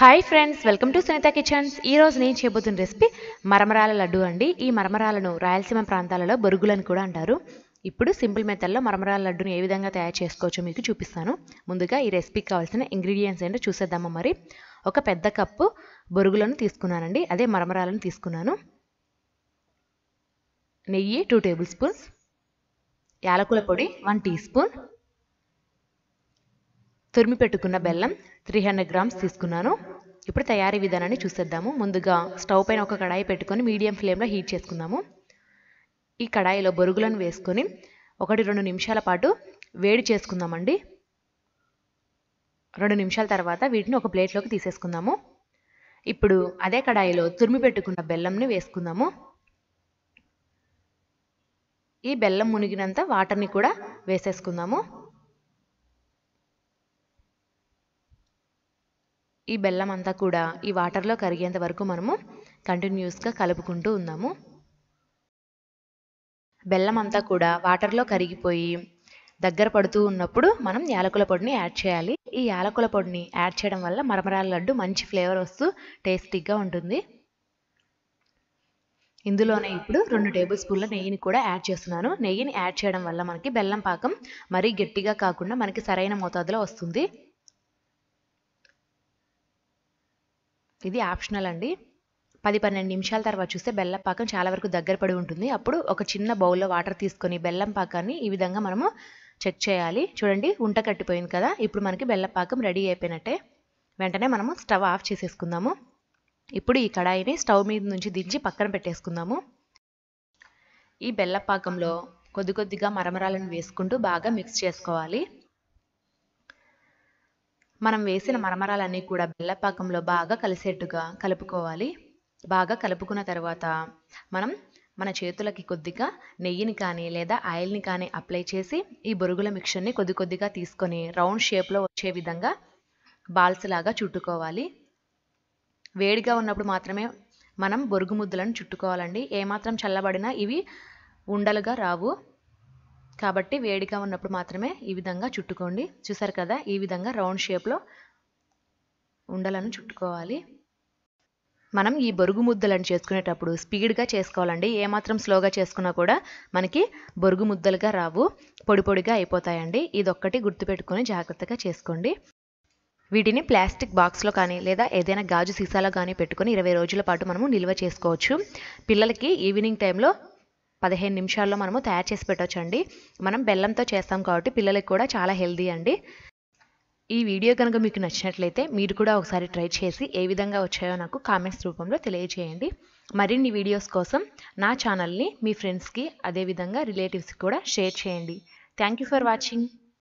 Hi friends welcome to Sunita kitchens ఈ రోజు నేను చేయబోతున్న రెసిపీ మరమరాల లడ్డు అండి. ఈ మరమరాలను రాయలసీమ ప్రాంతాలలో బొరుగులను కూడా అంటారు. ఇప్పుడు సింపుల్ మెథడ్లో మరమరాల లడ్డును ఏ విధంగా తయారు చేసుకోవచ్చో మీకు చూపిస్తాను. ముందుగా ఈ రెసిపీకి కావాల్సిన ఇంగ్రీడియంట్స్ ఏంటో చూసేద్దాము మరి. ఒక పెద్ద కప్పు బొరుగులను తీసుకున్నానండి. అదే మరమరాలను తీసుకున్నాను. నెయ్యి టూ టేబుల్ స్పూన్స్ యాలకుల పొడి వన్ టీ స్పూన్ తురిమి పెట్టుకున్న బెల్లం త్రీ హండ్రెడ్ గ్రామ్స్ తీసుకున్నాను. ఇప్పుడు తయారీ విధానాన్ని చూసేద్దాము. ముందుగా స్టవ్ పైన ఒక కడాయి పెట్టుకొని మీడియం ఫ్లేమ్లో హీట్ చేసుకుందాము. ఈ కడాయిలో బొరుగులను వేసుకొని ఒకటి రెండు నిమిషాల పాటు వేడి చేసుకుందామండి. రెండు నిమిషాల తర్వాత వీటిని ఒక ప్లేట్లోకి తీసేసుకుందాము. ఇప్పుడు అదే కడాయిలో తురిమి పెట్టుకున్న బెల్లంని వేసుకుందాము. ఈ బెల్లం మునిగినంత వాటర్ని కూడా వేసేసుకుందాము. ఈ బెల్లం అంతా కూడా ఈ వాటర్లో కరిగేంత వరకు మనము కంటిన్యూస్గా కలుపుకుంటూ ఉందాము. బెల్లం అంతా కూడా వాటర్లో కరిగిపోయి దగ్గర పడుతూ ఉన్నప్పుడు మనం యాలకుల పొడిని యాడ్ చేయాలి. ఈ యాలకుల పొడిని యాడ్ చేయడం వల్ల మరమరాల లడ్డు మంచి ఫ్లేవర్ వస్తూ టేస్టీగా ఉంటుంది. ఇందులోనే ఇప్పుడు రెండు టేబుల్ స్పూన్ల నెయ్యిని కూడా యాడ్ చేస్తున్నాను. నెయ్యిని యాడ్ చేయడం వల్ల మనకి బెల్లం పాకం మరీ గట్టిగా కాకుండా మనకి సరైన మోతాదులో వస్తుంది. ఇది ఆప్షనల్ అండి. పది పన్నెండు నిమిషాల తర్వాత చూస్తే బెల్లం పాకం చాలా వరకు దగ్గర పడి ఉంటుంది. అప్పుడు ఒక చిన్న బౌల్లో వాటర్ తీసుకొని బెల్లం పాకాన్ని ఈ విధంగా మనము చెక్ చేయాలి. చూడండి ఉంట కట్టిపోయింది కదా. ఇప్పుడు మనకి బెల్లం పాకం రెడీ అయిపోయినట్టే. వెంటనే మనము స్టవ్ ఆఫ్ చేసేసుకుందాము. ఇప్పుడు ఈ కడాయిని స్టవ్ మీద నుంచి దించి పక్కన పెట్టేసుకుందాము. ఈ బెల్లపాకంలో కొద్ది కొద్దిగా మరమరాలను వేసుకుంటూ బాగా మిక్స్ చేసుకోవాలి. మనం వేసిన మరమరాలన్నీ కూడా బెల్లపాకంలో బాగా కలిసేట్టుగా కలుపుకోవాలి. బాగా కలుపుకున్న తర్వాత మనం మన చేతులకి కొద్దిగా నెయ్యిని కానీ లేదా ఆయిల్ని కానీ అప్లై చేసి ఈ బొరుగుల మిక్చర్ని కొద్ది కొద్దిగా తీసుకొని రౌండ్ షేప్లో వచ్చే విధంగా బాల్స్ లాగా చుట్టుకోవాలి. వేడిగా ఉన్నప్పుడు మాత్రమే మనం బొరుగు ముద్దలను చుట్టుకోవాలండి. ఏమాత్రం చల్లబడినా ఇవి ఉండలుగా రావు. కాబట్టి వేడిగా ఉన్నప్పుడు మాత్రమే ఈ విధంగా చుట్టుకోండి. చూసారు కదా ఈ విధంగా రౌండ్ షేప్లో ఉండలను చుట్టుకోవాలి. మనం ఈ బొరుగు ముద్దలను చేసుకునేటప్పుడు స్పీడ్గా చేసుకోవాలండి. ఏమాత్రం స్లోగా చేసుకున్నా కూడా మనకి బొరుగు ముద్దలుగా రావు పొడి పొడిగా అయిపోతాయండి. ఇదొక్కటి గుర్తుపెట్టుకొని జాగ్రత్తగా చేసుకోండి. వీటిని ప్లాస్టిక్ బాక్స్లో కానీ లేదా ఏదైనా గాజు సీసాలో కానీ పెట్టుకొని ఇరవై రోజుల పాటు మనము నిల్వ చేసుకోవచ్చు. పిల్లలకి ఈవినింగ్ టైంలో పదిహేను నిమిషాల్లో మనము తయారు చేసి పెట్టవచ్చండి మనం బెల్లంతో చేస్తాం కాబట్టి పిల్లలకి కూడా చాలా హెల్దీ అండి. ఈ వీడియో కనుక మీకు నచ్చినట్లయితే మీరు కూడా ఒకసారి ట్రై చేసి ఏ విధంగా వచ్చాయో నాకు కామెంట్స్ రూపంలో తెలియజేయండి. మరిన్ని వీడియోస్ కోసం నా ఛానల్ని మీ ఫ్రెండ్స్కి అదేవిధంగా రిలేటివ్స్కి కూడా షేర్ చేయండి. Thank you for watching.